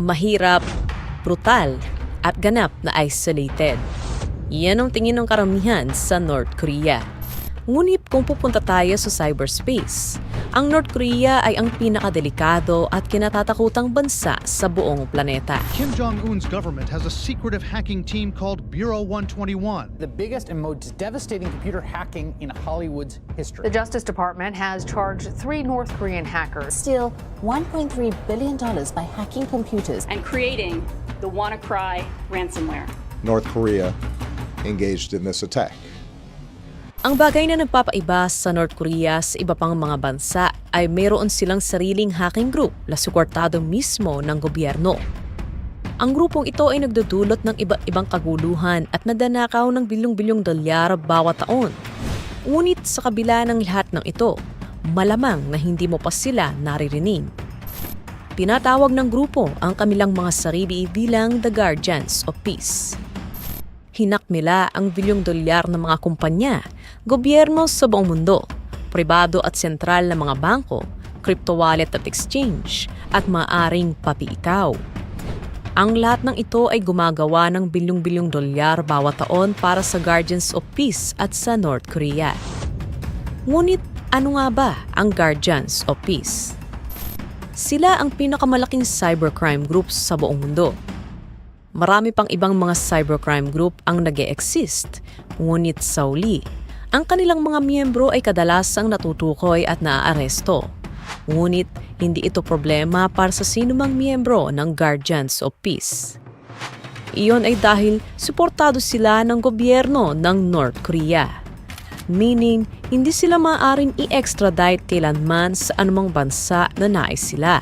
mahirap, brutal, at ganap na isolated. Yan ang tingin ng karamihan sa North Korea. Ngunit kung pupunta tayo sa cyberspace, ang North Korea ay ang pinakadelikado at kinatatakutang bansa sa buong planeta. Kim Jong un's government has a secretive hacking team called Bureau 121. the biggest and most devastating computer hacking in Hollywood's history. The Justice Department has charged three North Korean hackers. steal $1.3 billion by hacking computers and creating the WannaCry ransomware. North Korea engaged in this attack. Ang bagay na nagpapaiba sa North Korea sa iba pang mga bansa ay mayroon silang sariling hacking group na suportado mismo ng gobyerno. Ang grupong ito ay nagdudulot ng iba't ibang kaguluhan at nadanakaw ng bilyong-bilyong dolyar bawat taon. Ngunit sa kabila ng lahat ng ito, malamang na hindi mo pa sila naririnig. Tinatawag ng grupo ang kanilang mga sarili bilang the Guardians of Peace. Hinak nila ang bilyong dolyar ng mga kumpanya, gobyerno sa buong mundo, pribado at sentral na mga bangko, crypto wallet at exchange, at maaring pati ikaw. Ang lahat ng ito ay gumagawa ng bilyong-bilyong dolyar bawat taon para sa Guardians of Peace at sa North Korea. Ngunit ano nga ba ang Guardians of Peace? Sila ang pinakamalaking cybercrime groups sa buong mundo. Marami pang ibang mga cybercrime group ang nag exist ngunit sa uli, ang kanilang mga miyembro ay kadalasang natutukoy at naaaresto. Ngunit hindi ito problema para sa sinumang miyembro ng Guardians of Peace. Iyon ay dahil suportado sila ng gobyerno ng North Korea. Meaning, hindi sila maaaring i-extradite kailanman sa anumang bansa na nais sila.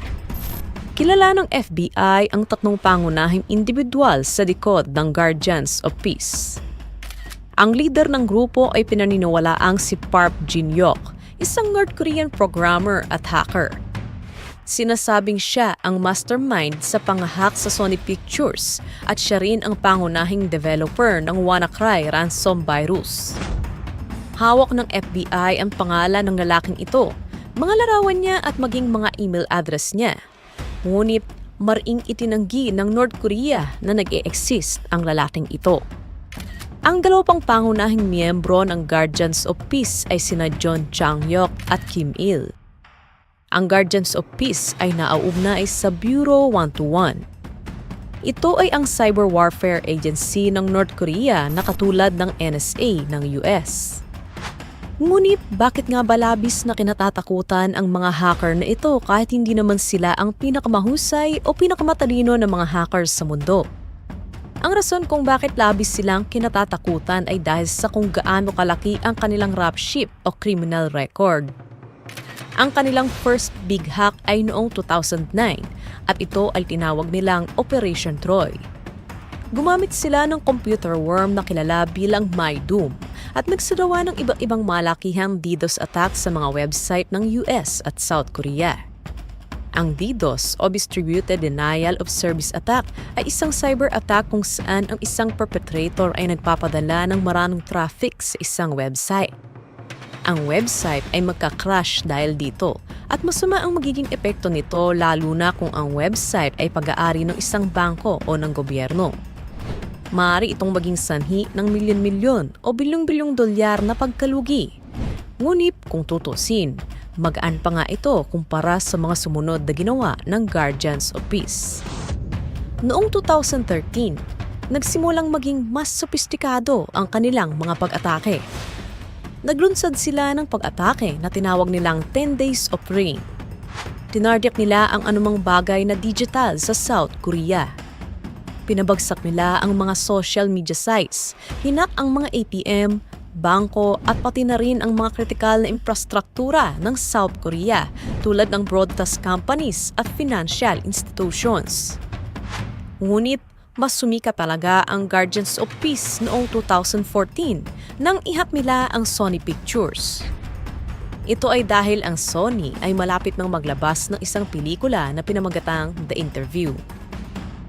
Kilala ng FBI ang tatlong pangunahing individual sa likod ng Guardians of Peace. Ang leader ng grupo ay pinaniniwalaang si Park Jin-yok, isang North Korean programmer at hacker. Sinasabing siya ang mastermind sa pangahak sa Sony Pictures at siya rin ang pangunahing developer ng WannaCry ransom virus. Hawak ng FBI ang pangalan ng lalaking ito, mga larawan niya at maging mga email address niya. Ngunit maring itinanggi ng North Korea na nag exist ang lalaking ito. Ang dalawa pang pangunahing miyembro ng Guardians of Peace ay sina John Chang-yok at Kim Il. Ang Guardians of Peace ay naaugnay sa Bureau 121. Ito ay ang cyber warfare agency ng North Korea na katulad ng NSA ng US. Ngunit bakit nga ba labis na kinatatakutan ang mga hacker na ito kahit hindi naman sila ang pinakamahusay o pinakamatalino ng mga hackers sa mundo? Ang rason kung bakit labis silang kinatatakutan ay dahil sa kung gaano kalaki ang kanilang rap sheet o criminal record. Ang kanilang first big hack ay noong 2009 at ito ay tinawag nilang Operation Troy. Gumamit sila ng computer worm na kilala bilang MyDoom at nagsagawa ng iba't ibang malakihang DDoS attack sa mga website ng US at South Korea. Ang DDoS o Distributed Denial of Service Attack ay isang cyber attack kung saan ang isang perpetrator ay nagpapadala ng maraming traffic sa isang website. Ang website ay magka-crash dahil dito at masama ang magiging epekto nito lalo na kung ang website ay pag-aari ng isang bangko o ng gobyerno. Maaari itong maging sanhi ng milyon-milyon o bilyong-bilyong dolyar na pagkalugi. Ngunit kung tutusin, magaan pa nga ito kumpara sa mga sumunod na ginawa ng Guardians of Peace. Noong 2013, nagsimulang maging mas sopistikado ang kanilang mga pag-atake. Naglunsad sila ng pag-atake na tinawag nilang 10 Days of Rain. Tinarget nila ang anumang bagay na digital sa South Korea. Pinabagsak nila ang mga social media sites, hinak ang mga ATM, bangko at pati na rin ang mga kritikal na infrastruktura ng South Korea tulad ng broadcast companies at financial institutions. Ngunit mas sumika talaga ang Guardians of Peace noong 2014 nang ihak nila ang Sony Pictures. Ito ay dahil ang Sony ay malapit nang maglabas ng isang pelikula na pinamagatang The Interview.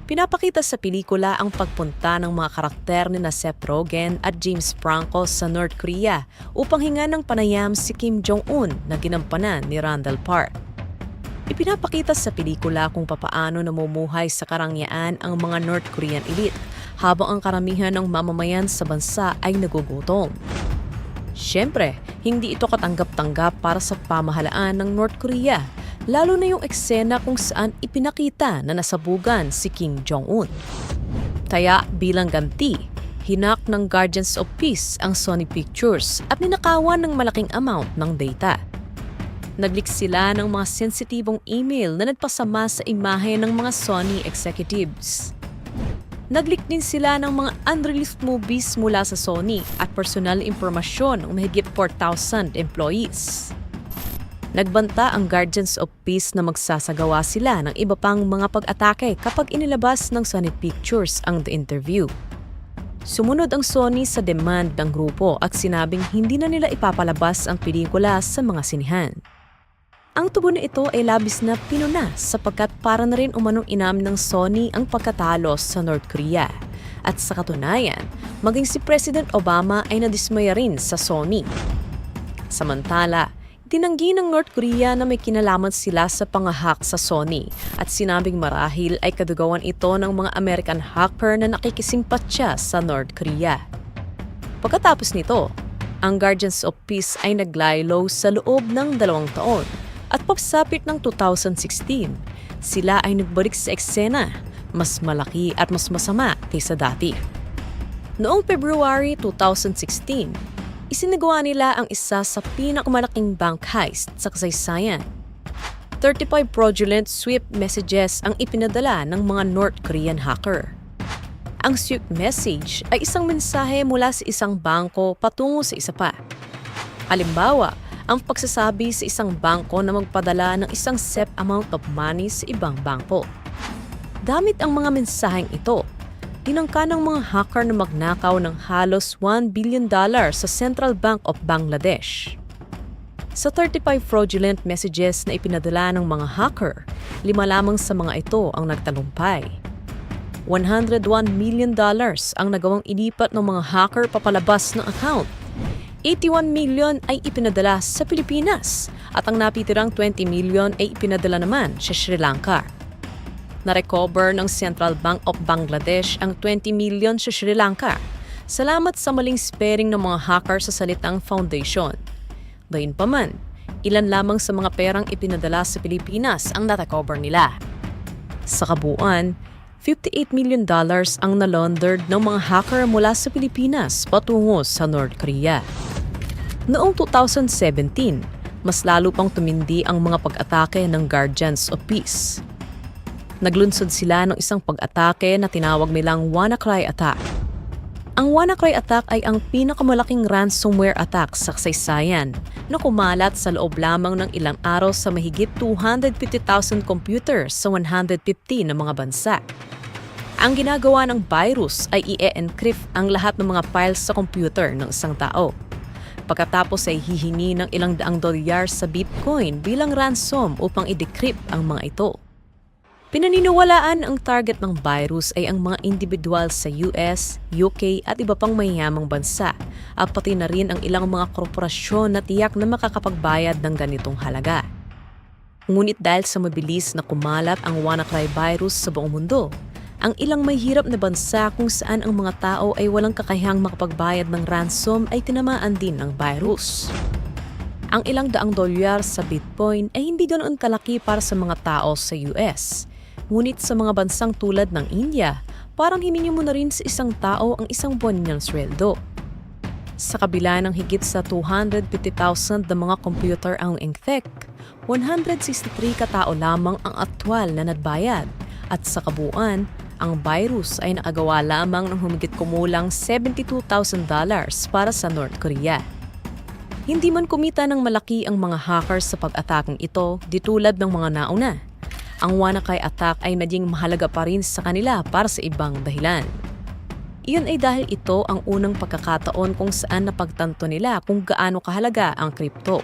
Pinapakita sa pelikula ang pagpunta ng mga karakter ni na Seth Rogen at James Franco sa North Korea upang hinga ng panayam si Kim Jong-un na ginampanan ni Randall Park. Ipinapakita sa pelikula kung papaano namumuhay sa karangyaan ang mga North Korean elite habang ang karamihan ng mamamayan sa bansa ay nagugutom. Siyempre, hindi ito katanggap-tanggap para sa pamahalaan ng North Korea, lalo na yung eksena kung saan ipinakita na nasabugan si Kim Jong-un. Kaya bilang ganti, hinak ng Guardians of Peace ang Sony Pictures at ninakawan ng malaking amount ng data. Naglik sila ng mga sensitibong email na nagpasama sa imahe ng mga Sony executives. Naglik din sila ng mga unreleased movies mula sa Sony at personal impormasyon ng mahigit 4,000 employees. Nagbanta ang Guardians of Peace na magsasagawa sila ng iba pang mga pag-atake kapag inilabas ng Sony Pictures ang The Interview. Sumunod ang Sony sa demand ng grupo at sinabing hindi na nila ipapalabas ang pelikula sa mga sinihan. Ang tubo na ito ay labis na pinuna sapagkat para na rin umanong inamin ng Sony ang pagkatalo sa North Korea. At sa katunayan, maging si President Obama ay nadismaya rin sa Sony. Samantala, tinanggi ng North Korea na may kinalaman sila sa pangahak sa Sony at sinabing marahil ay kadugawan ito ng mga American hacker na nakikisimpatya sa North Korea. Pagkatapos nito, ang Guardians of Peace ay naglaylo sa loob ng dalawang taon at pagsapit ng 2016, sila ay nagbalik sa eksena, mas malaki at mas masama kaysa dati. Noong February 2016, isinagawa nila ang isa sa pinakamalaking bank heist sa kasaysayan. 35 fraudulent swift messages ang ipinadala ng mga North Korean hacker. Ang swift message ay isang mensahe mula sa isang bangko patungo sa isa pa. Halimbawa, ang pagsasabi sa isang bangko na magpadala ng isang set amount of money sa ibang bangko. Gamit ang mga mensaheng ito, tinangka ng mga hacker na magnakaw ng halos $1 billion sa Central Bank of Bangladesh. Sa 35 fraudulent messages na ipinadala ng mga hacker, lima lamang sa mga ito ang nagtalumpay. $101 million ang nagawang ilipat ng mga hacker papalabas ng account 81 million ay ipinadala sa Pilipinas at ang napitirang 20 million ay ipinadala naman sa Sri Lanka. Narecover ng Central Bank of Bangladesh ang 20 million sa Sri Lanka. Salamat sa maling sparing ng mga hacker sa salitang foundation. Gayunpaman, ilan lamang sa mga perang ipinadala sa Pilipinas ang narecover nila. Sa kabuuan, 58 million dollars ang nalaundered ng mga hacker mula sa Pilipinas patungo sa North Korea. Noong 2017, mas lalo pang tumindi ang mga pag-atake ng Guardians of Peace. Naglunsod sila ng isang pag-atake na tinawag nilang WannaCry attack. Ang WannaCry attack ay ang pinakamalaking ransomware attack sa kasaysayan na kumalat sa loob lamang ng ilang araw sa mahigit 250,000 computers sa 150 na mga bansa. Ang ginagawa ng virus ay i-encrypt ang lahat ng mga files sa computer ng isang tao. Pagkatapos ay hihingi ng ilang daang dolyar sa Bitcoin bilang ransom upang i-decrypt ang mga ito. Pinaniniwalaan ang target ng virus ay ang mga individual sa US, UK at iba pang mayayamang bansa at pati na rin ang ilang mga korporasyon na tiyak na makakapagbayad ng ganitong halaga. Ngunit dahil sa mabilis na kumalat ang WannaCry virus sa buong mundo, ang ilang may na bansa kung saan ang mga tao ay walang kakayahang makapagbayad ng ransom ay tinamaan din ng virus. Ang ilang daang dolyar sa Bitcoin ay hindi ganoon kalaki para sa mga tao sa US. Ngunit sa mga bansang tulad ng India, parang hiningi mo na rin sa isang tao ang isang buwan niyang sweldo. Sa kabila ng higit sa 250,000 na mga computer ang infect, 163 katao lamang ang aktwal na nagbayad at sa kabuuan, ang virus ay nakagawa lamang ng humigit kumulang $72,000 para sa North Korea. Hindi man kumita ng malaki ang mga hackers sa pag-atakang ito di tulad ng mga nauna. Ang WannaCry attack ay naging mahalaga pa rin sa kanila para sa ibang dahilan. Iyon ay dahil ito ang unang pagkakataon kung saan napagtanto nila kung gaano kahalaga ang crypto.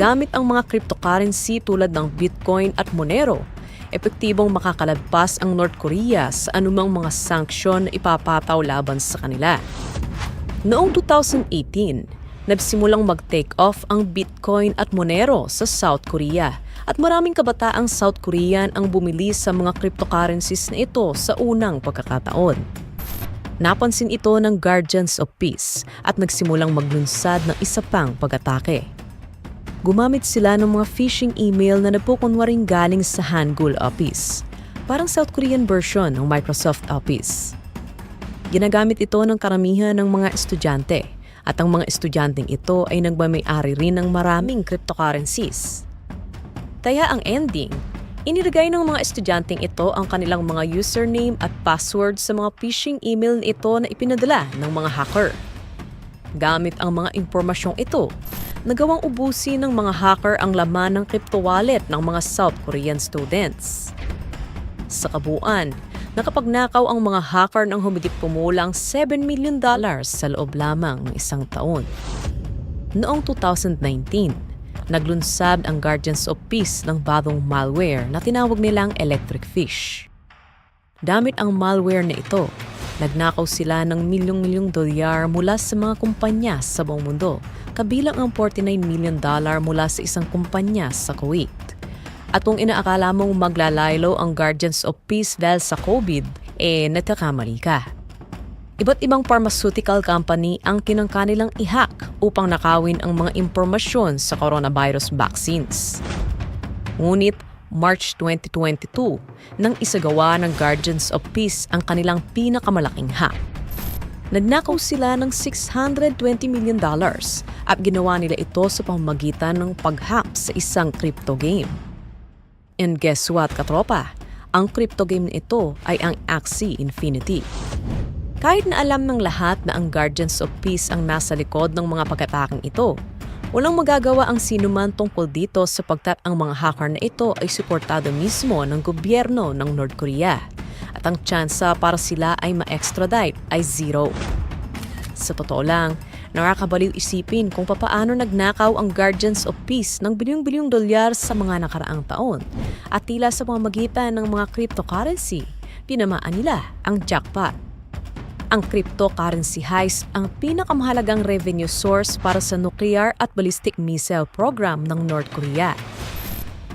Gamit ang mga cryptocurrency tulad ng Bitcoin at Monero, epektibong makakalagpas ang North Korea sa anumang mga sanksyon na ipapataw laban sa kanila. Noong 2018, nagsimulang mag-take off ang Bitcoin at Monero sa South Korea At maraming kabataang South Korean ang bumili sa mga cryptocurrencies na ito sa unang pagkakataon. Napansin ito ng Guardians of Peace at nagsimulang maglunsad ng isa pang pag-atake. Gumamit sila ng mga phishing email na nagpukunwaring galing sa Hangul Office, parang South Korean version ng Microsoft Office. Ginagamit ito ng karamihan ng mga estudyante at ang mga estudyanteng ito ay nagmamayari rin ng maraming cryptocurrencies. Kaya ang ending, inilagay ng mga estudyanteng ito ang kanilang mga username at password sa mga phishing email ito na ipinadala ng mga hacker. Gamit ang mga impormasyong ito, nagawang ubusin ng mga hacker ang laman ng crypto wallet ng mga South Korean students. Sa kabuuan, nakapagnakaw ang mga hacker ng humigit kumulang 7 million dollars sa loob lamang ng isang taon. Noong 2019, naglunsad ang Guardians of Peace ng bagong malware na tinawag nilang Electric Fish. Damit ang malware na ito, nagnakaw sila ng milyong-milyong dolyar mula sa mga kumpanya sa buong mundo, kabilang ang 49 million dollar mula sa isang kumpanya sa Kuwait. At kung inaakala mong maglalaylo ang Guardians of Peace dahil sa COVID, eh natakamali ka. Iba't ibang pharmaceutical company ang kinangkanilang i-hack upang nakawin ang mga impormasyon sa coronavirus vaccines. Ngunit March 2022 nang isagawa ng Guardians of Peace ang kanilang pinakamalaking hack. Nagnakaw sila ng 620 million dollars at ginawa nila ito sa pamamagitan ng pag-hack sa isang crypto game. And guess what, katropa? Ang crypto game na ito ay ang Axie Infinity. Kahit na alam ng lahat na ang Guardians of Peace ang nasa likod ng mga pagkataking ito, walang magagawa ang sinuman tungkol dito sapagkat ang mga hacker na ito ay suportado mismo ng gobyerno ng North Korea at ang tsansa para sila ay ma-extradite ay zero. Sa totoo lang, nakakabaliw isipin kung papaano nagnakaw ang Guardians of Peace ng bilyong-bilyong dolyar sa mga nakaraang taon at tila sa pamamagitan ng mga cryptocurrency, tinamaan nila ang jackpot. Ang cryptocurrency heist ang pinakamahalagang revenue source para sa nuclear at ballistic missile program ng North Korea.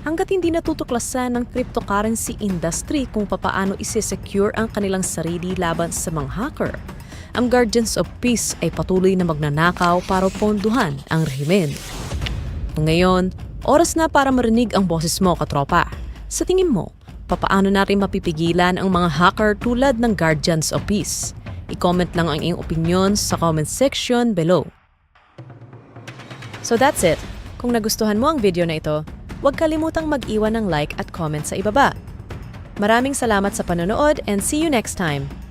Hanggat hindi natutuklasan ng cryptocurrency industry kung papaano isi-secure ang kanilang sarili laban sa mga hacker, ang Guardians of Peace ay patuloy na magnanakaw para ponduhan ang rehimen. Ngayon, oras na para marinig ang boses mo, katropa. Sa tingin mo, papaano natin mapipigilan ang mga hacker tulad ng Guardians of Peace? I-comment lang ang iyong opinion sa comment section below. So that's it. Kung nagustuhan mo ang video na ito, huwag kalimutang mag-iwan ng like at comment sa ibaba. Maraming salamat sa panonood and see you next time.